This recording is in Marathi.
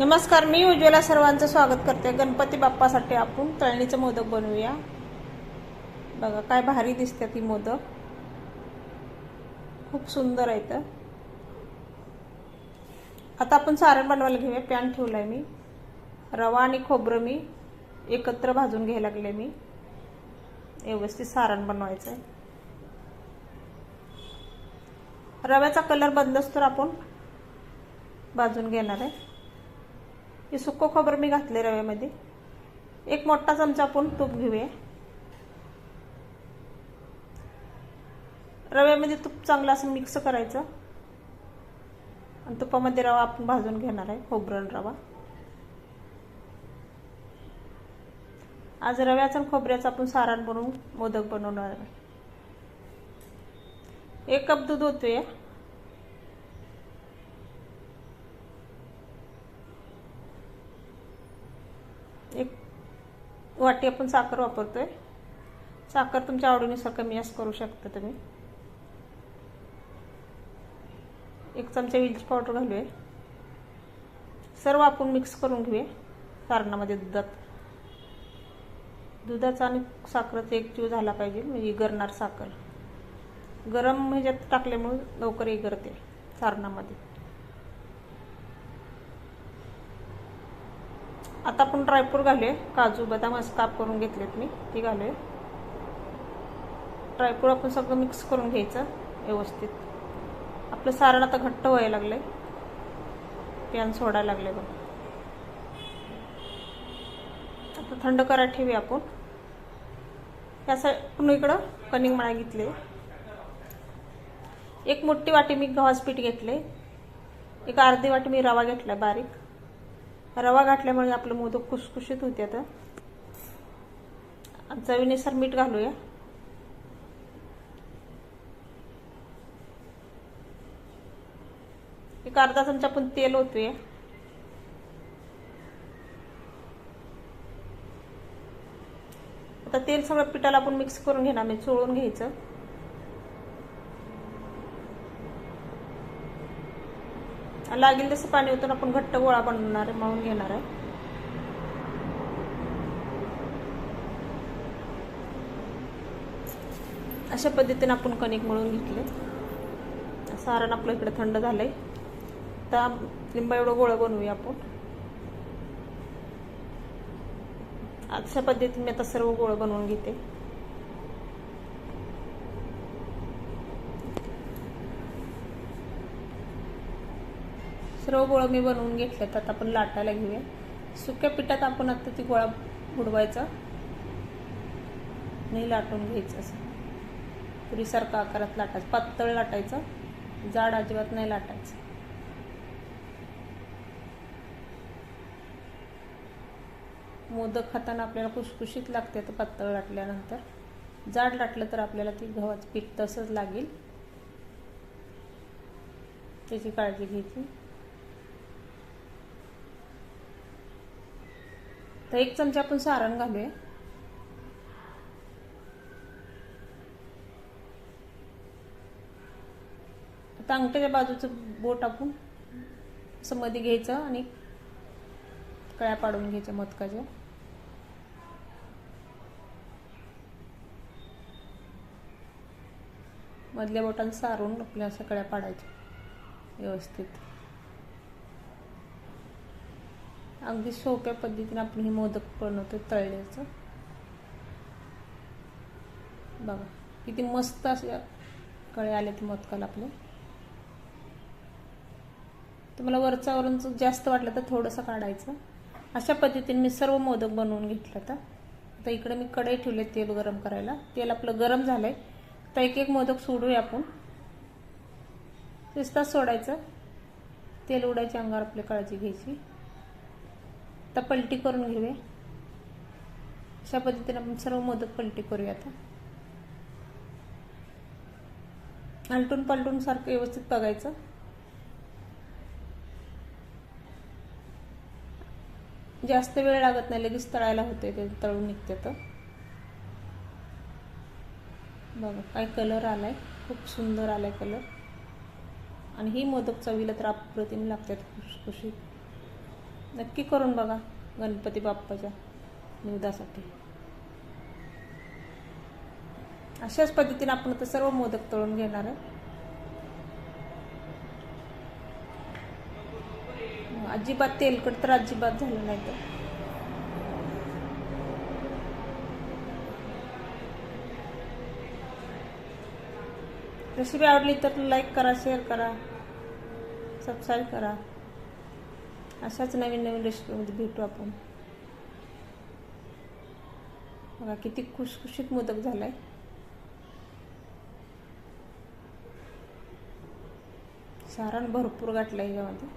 नमस्कार मी उज्ज्वला सर्वांचं स्वागत करते. गणपती बाप्पासाठी आपण तळणीचं मोदक बनवूया. बघा काय भारी दिसते ती मोदक. खूप सुंदर आहे तर. आता आपण सारण बनवायला घेऊया. पॅन ठेवलाय मी. रवा आणि खोबरं मी एकत्र भाजून घ्यायला लागले मी. व्यवस्थित सारण बनवायचं आहे रव्याचा कलर बंदच तर आपण भाजून घेणार आहे. हे सुक्क खोबरं मी घातले रव्यामध्ये. एक मोठा चमचा आपण तूप घेऊया. रव्यामध्ये तूप चांगलं असं मिक्स करायचं. आणि तुपामध्ये रवा आपण भाजून घेणार आहे खोबरं आणि रवा. आज रव्याचं आणि खोबऱ्याचं आपण सारण बनवून मोदक बनवणार आहे. एक कप दूध होतोय एक वाटी आपण साखर वापरतोय. साखर तुमच्या आवडीनुसार कमी जास्त करू शकता तुम्ही. एक चमचा वेलची पावडर घालूया. सर्व आपण मिक्स करून घेऊया सारणामध्ये दुधात. दुधाचा आणि साखरेचा एक जीव झाला पाहिजे म्हणजे गरणार साखर. गरम ह्याच्यात टाकल्यामुळे लवकर इगरते सारणामध्ये. आता आपण ड्रायफ्रूट घालूया. काजू बदाम असं काप करून घेतलेत मी. ती घालूया. ड्रायफ्रूट आपण सगळं मिक्स करून घ्यायचं व्यवस्थित. आपलं सारण आता घट्ट व्हायला लागलं आहे प्यान सोडायला लागले बघ. आता थंड करायला ठेवूया आपण. यासाठी पुन्हा इकडं कनिंग मळा घेतले. एक मोठी वाटी मी गव्हाचं पीठ घेतले एक अर्धी वाटी मी रवा घेतला बारीक. रवा घातल्यामुळे आपलं मोदक खुसखुशीत होते आता. चवीनुसार मीठ घालूया. एक अर्धा चमचा आपण तेल होतोय आता तेल सगळं पिठाला आपण मिक्स करून घेणार मी चोळून घ्यायचं. लागेल तसं पाणी ओतून आपण घट्ट गोळा बनवणार आहे मळून घेणार आहे. अशा पद्धतीने आपण कणिक मळून घेतले. सारण आपलं इकडे थंड झालंय. आता लिंबा एवढं गोळं बनवूया आपण. अशा पद्धतीने मी आता सर्व गोळं बनवून घेते. सर्व गोळं मी बनवून घेतल्यात आता आपण लाटायला घेऊया. सुक्या पिठात आपण आता ती गोळा बुडवायचा. नाही लाटून घ्यायचं असं. पुरीसारखा आकारात लाटायचं. पातळ लाटायचं. जाड अजिबात नाही लाटायचं. मोदक खाताना आपल्याला कुशकुशीत लागते तर पातळ लाटल्यानंतर. जाड लाटलं तर आपल्याला ती गव्हाचं पीठ तसंच लागेल. त्याची काळजी घ्यायची. तर एक चमचा आपण सारण घालूया. आता अंगठ्याच्या बाजूचं बोट आपण असं मध्ये घ्यायचं आणि कळ्या पाडून घ्यायच्या मदकाच्या मधल्या बोटांना सारून आपल्या असं कळ्या पाडायच्या व्यवस्थित. अगदी सोप्या पद्धतीने आपण हे मोदक बनवतो तळल्याचं बघा किती मस्त असे कळे आले ते मोदकाला आपले. तुम्हाला वरचा वरून जास्त वाटलं तर थोडंसं काढायचं. अशा पद्धतीने मी सर्व मोदक बनवून घेतलं तर आता इकडे मी कढई ठेवले तेल गरम करायला. तेल आपलं गरम झालं आहे तर एक एक मोदक सोडूया आपण. तेच सोडायचं. तेल उडायच्या अंगावर आपली काळजी घ्यायची. आता पलटी करून घेऊया अशा पद्धतीने आपण सर्व मोदक पलटी करूया आता. आलटून पलटून सारखं व्यवस्थित बघायचं. जास्त वेळ लागत नाही लगेच तळायला होते ते तळून निघते तर. बघा काय कलर आलाय. खूप सुंदर आलाय कलर आणि ही मोदक चवीला तर अप्रतिम लागतात खुशखुशीत नक्की करून बघा गणपती बाप्पाच्या निवदासाठी. अशाच पद्धतीने आपण आता सर्व मोदक तळून घेणार आहे अजिबात तेलकट तर अजिबात झालं नाही तर. रेसिपी आवडली तर लाईक करा शेअर करा सबस्क्राईब करा. अशाच नवीन नवीन रेसिपीमध्ये भेटू आपण. बघा किती खुशखुशीत मोदक झालाय. सारण भरपूर गाठलं यामध्ये